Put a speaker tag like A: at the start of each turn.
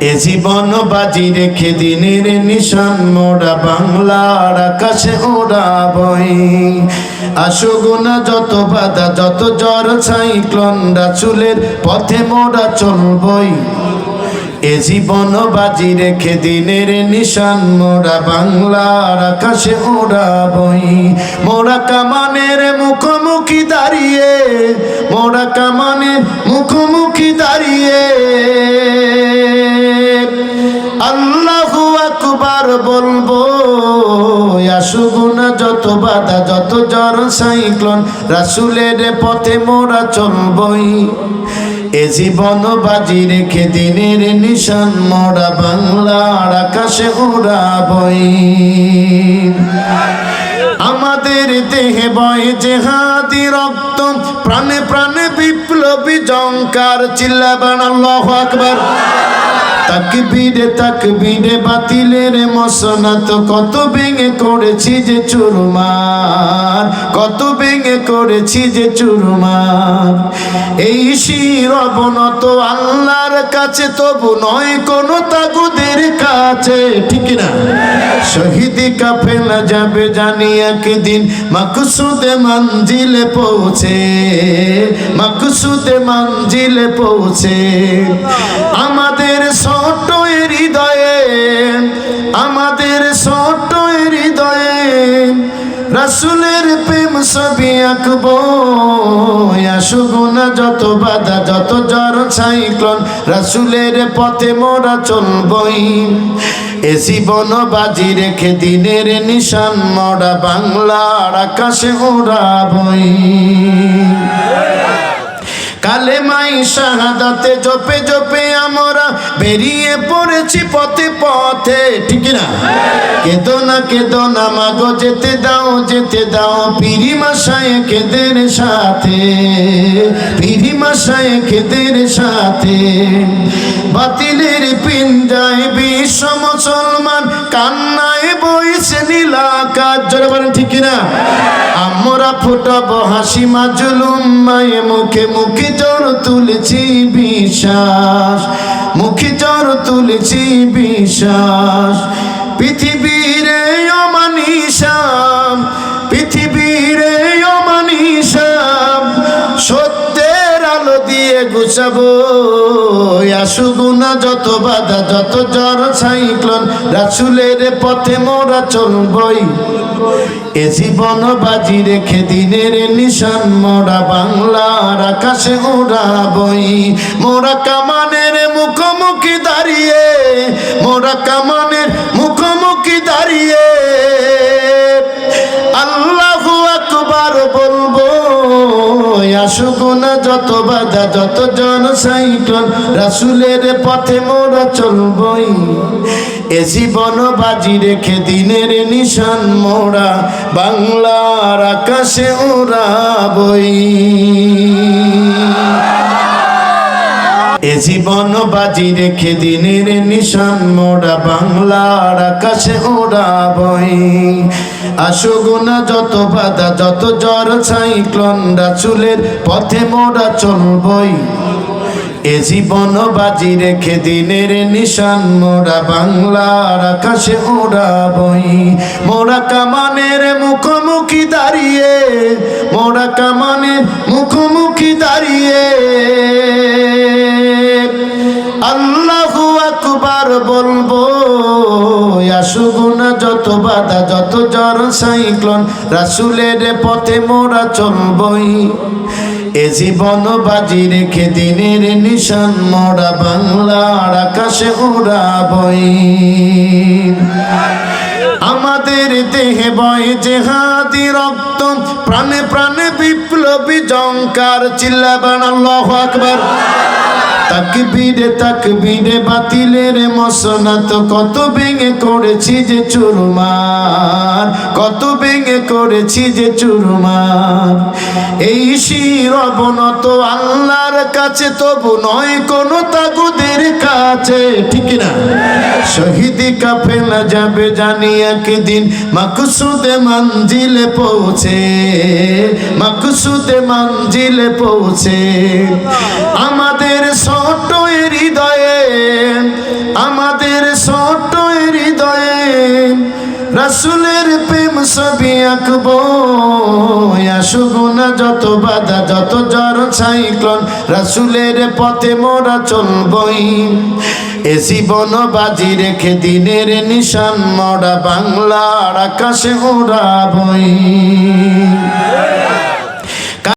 A: এ জীবন বাজি রেখে দিনের নিশান মোড়া বাংলার আকাশে ওরা বই। আশুগুনা যত বাধা, যত জ্বর ছাই সাইক্লন চুলের পথে মোড়া চলবই। এ জীবন বাজি রেখে দিনের নিশান, মোরা বাংলার আকাশে ওরা বই মোরা কামানের মুখোমুখি দাঁড়িয়ে, মোরা কামানের মুখোমুখি দাঁড়িয়ে। আল্লাহ আকবার বলব আসুগুনা যত বাধা, যত জ্বর, সাইক্লন, রাসুলের পথে মোরা চলবই। এ জীবন বাজি রেখে দিনের নিশান, মোরা বাংলার আকাশে উড়াবই। আমাদের দেহে বয় জেহাদি রক্ত, প্রাণে প্রাণে বিপ্লবী জঙ্কার চিল্লা চিল্লাবান, আল্লাহ আকবার। তাকবীরে তাকবীরে বাতিলের মসনাত কত ভেঙে করেছি যে চুরমার, কত ভেঙে করেছি যে চুরমার। এই শির অবনত আল্লাহর কাছে তবু নয় কোন তাগুদের কাছে। ঠিক না? শহীদি কাফেলা যাবে জানি একদিন মাকসুদে মঞ্জিলে পৌঁছে, মাকসুদে মঞ্জিলে পৌঁছে। আমাদের ছোট হৃদয়ে, আমাদের ছোট হৃদয়ে, রাসুলের প্রেম ছবি আঁকবো। আসুগুনা যত বাধা, যত জ্বর, সাইক্লন, রাসুলের পথে মোরা চলবই। এ জীবন বাজি রেখে দিনের নিশান, মরা বাংলার আকাশে ওড়াবই কালেমাই শাহাদাতে জপে জপে আমরা বেরিয়ে পড়েছি পথে পথে। ঠিক না কেদো না কেদো না, মাগো, যেতে দাও যেতে দাও, পিরি মাসায় কেদের সাথে। পিরি মাসায় কেদের সাথে। বাতিলের পিঞ্জায় বিশ্ব মুসলমান, কান্নায় বইছে নীলাকার জোরে বলেন ঠিক কিনা? আমরা ফুটাবো হাসি মাজলুম, মায়ে মুখে মুখে জ্বর তুলেছি বিশ্বাস, মুখে তুলেছি বিশ্বাস। পৃথিবীর এই গুছাবো আসুগুনা যত বাধা, যত জ্বর, সাইক্লন, রাসুলের পথে মোরা চলবই। এ জীবন বাজি রেখে দিনের নিশান, মোরা বাংলার আকাশে উড়াবই। মোরা কামানের মুখোমুখি দাঁড়িয়ে, মোরা কামানের আসুগুনা যত বাধা, যত জন সাইক্লন রাসুলের পথে মোরা চলবই। এ জীবন বাজি রেখে দিনের নিশান মোরা, বাংলার আকাশে উড়াবই। এ জীবন বাজি রেখে দিনের নিশান মোরা, বাংলার আকাশে উড়াবই। আশুগুনা যত বাধা, যত জ্বর, সাইক্লন রাসুলের পথে মোরা চলবই। এ জীবন বাজি রেখে দিনের নিশান মোরা বাংলার আকাশে উড়াবই মোরা কামানের মুখোমুখি দাঁড়িয়ে মোরা কামানের মুখোমুখি দাঁড়িয়ে। আল্লাহু আকবার বলব আসুগুনা যত বাধা, যত জ্বর, সাইক্লন, রাসুলের পথে মোরা চলবই। এ জীবন বাজি রেখে দিনের নিশান মোরা বাংলার আকাশে উড়াবই। আমাদের দেহে বয় জেহাদি রক্ত, প্রাণে প্রাণে বিপ্লবী জঙ্কার চিল্লাবান, আল্লাহু আকবার। তাকবীরে তাকবীরে বাতিলের মসনাত কত ভেঙে করেছি যে চুরমার, কত ভেঙে করেছি যে চুরমার। এই শির অবনত আল্লাহর কাছে তবু নয় কোন তাগুদের কাছে, ঠিক না শহীদি কাফেলা যাবে জানি একদিন মাকসুদে মঞ্জিলে পৌঁছে, মাকসুদে মঞ্জিলে পৌঁছে। আমাদের ছোট হৃদয়ে, আমাদের ছোট হৃদয়ে রাসুলের প্রেম ছবি আঁকবো। আসুগুনা যত বাধা, যত জ্বর, সাইক্লন, রাসুলের পথে মোরা চলবই। এ জীবন বাজি রেখে দিনের নিশান মরা বাংলার আকাশে ওড়াবই